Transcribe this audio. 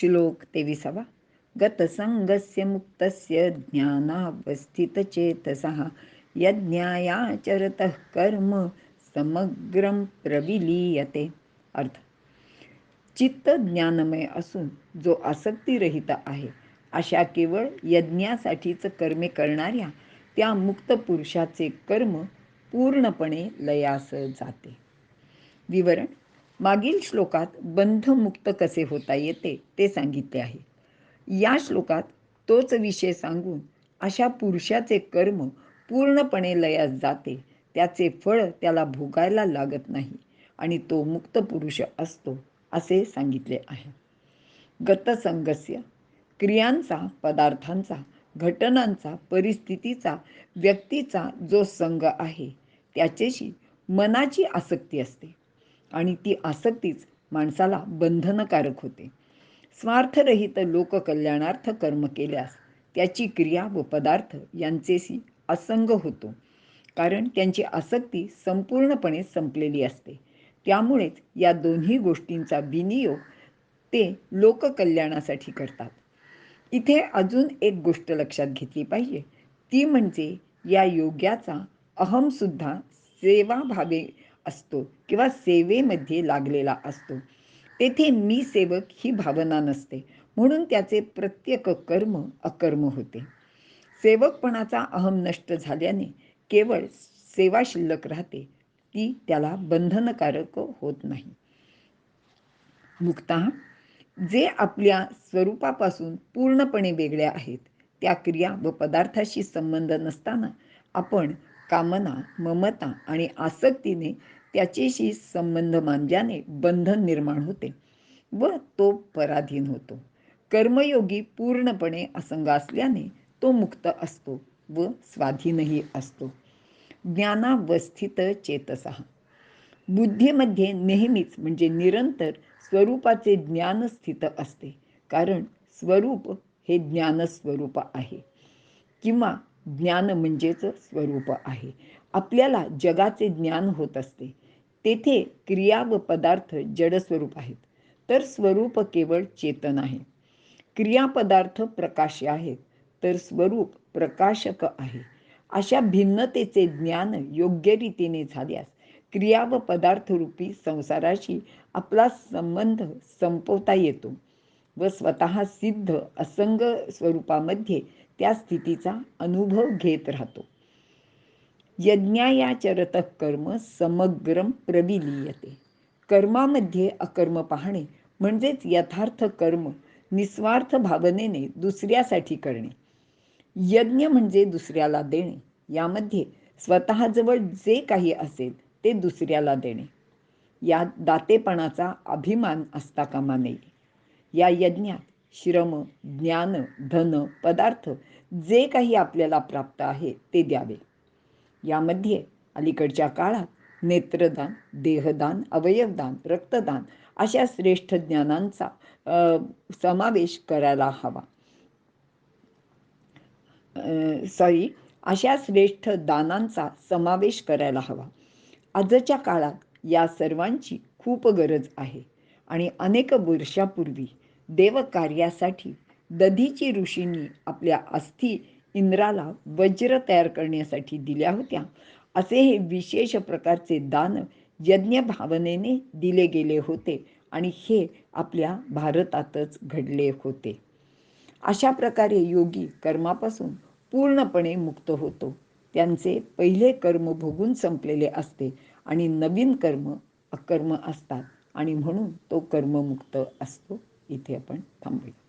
श्लोक तेविसावा गतसंगस्य मुक्तस्य ज्ञानावस्थितचेतसः। यज्ञायाचरतः कर्म समग्रम प्रविलीयते। अर्थ चित्त ज्ञानमय असून जो आसक्तिरहित आहे अशा केवळ यज्ञासाठीच कर्मे करणाऱ्या त्या मुक्त पुरुषाचे कर्म पूर्णपणे लयास जाते. विवरण मागील श्लोकात बंधमुक्त कसे होता येते ते सांगितले आहे. या श्लोकात तोच विषय सांगून अशा पुरुषाचे कर्म पूर्णपणे लयास जाते. त्याचे फळ त्याला भोगायला लागत नाही आणि तो मुक्त पुरुष असतो असे सांगितले आहे. गतसंगस्य क्रियांचा पदार्थांचा घटनांचा परिस्थितीचा व्यक्तीचा जो संघ आहे त्याच्याशी मनाची आसक्ती असते. आणि ती आसक्तीच माणसाला बंधनकारक होते. स्वार्थरहित लोककल्याणार्थ कर्म केल्यास त्याची क्रिया व पदार्थ यांचेशी असंग होतो. कारण त्यांची आसक्ती संपूर्णपणे संपलेली असते. त्यामुळेच या दोन्ही गोष्टींचा विनियोग ते लोककल्याणासाठी करतात. इथे अजून एक गोष्ट लक्षात घेतली पाहिजे. ती म्हणजे या योग्याचा अहमसुद्धा सेवाभावे असतो किंवा सेवेमध्ये लागलेला असतो. तेथे मी सेवक ही भावना नसते. म्हणून त्याचे प्रत्येक कर्म अकर्म होते. सेवकपणाचा अहम नष्ट झाल्याने केवळ सेवा शिल्लक राहते. ती त्याला बंधनकारक होत नाही. मुक्ता जे आपल्या स्वरूपापासून पूर्णपणे वेगळ्या आहेत त्या क्रिया व पदार्थाशी संबंध नसताना आपण कामना ममता आणि आसक्तीने त्याच्याशी संबंध मानल्याने बंधन निर्माण होते व तो पराधीन होतो. कर्मयोगी पूर्णपणे असंग असल्याने तो मुक्त असतो व स्वाधीनही असतो. ज्ञानावस्थित चेतसा. बुद्धीमध्ये नेहमीच म्हणजे निरंतर स्वरूपाचे ज्ञान स्थित असते. कारण स्वरूप हे ज्ञानस्वरूप आहे. किंवा ज्ञान म्हणजेच स्वरूप आहे. आपल्याला जगाचे ज्ञान होत असते. तेथे क्रिया व पदार्थ जडस्वरूप आहेत. तर स्वरूप केवळ चेतन आहे. क्रियापदार्थ प्रकाश आहेत. तर स्वरूप प्रकाशक आहे. अशा भिन्नतेचे ज्ञान योग्य रीतीने झाल्यास क्रिया व पदार्थरूपी संसाराशी आपला संबंध संपवता येतो. व स्वतः सिद्ध असंग स्वरूपामध्ये त्या स्थितीचा अनुभव घेत राहतो. यज्ञायाचरत कर्म समग्रम प्रविलीयते. कर्मामध्ये अकर्म पाहणे म्हणजेच यथार्थ कर्म निस्वार्थ भावनेने दुसऱ्यासाठी करणे. यज्ञ म्हणजे दुसऱ्याला देणे. यामध्ये स्वतःजवळ जे काही असेल ते दुसऱ्याला देणे. या दातेपणाचा अभिमान असता कामा नये. या यज्ञात श्रम ज्ञान धन पदार्थ जे काही आपल्याला प्राप्त आहे ते द्यावे. यामध्ये अलीकडच्या काळात नेत्रदान देहदान अवयवदान रक्तदान अशा श्रेष्ठ ज्ञानांचा समावेश करायला हवा. सॉरी अशा श्रेष्ठ दानांचा समावेश करायला हवा. आजच्या काळात या सर्वांची खूप गरज आहे आणि अनेक वर्षापूर्वी देवकार्यासाठी दधीची ऋषींनी आपल्या अस्थी इंद्राला वज्र तयार करण्यासाठी दिल्या होत्या. असे हे विशेष प्रकारचे दान यज्ञ भावनेने दिले गेले होते आणि हे आपल्या भारतातच घडले होते. अशा प्रकारे योगी कर्मापासून पूर्णपणे मुक्त होतो. त्यांचे पहिले कर्म भोगून संपलेले असते आणि नवीन कर्म अकर्म असतात आणि म्हणून तो कर्ममुक्त असतो. इथे आपण थांबूया.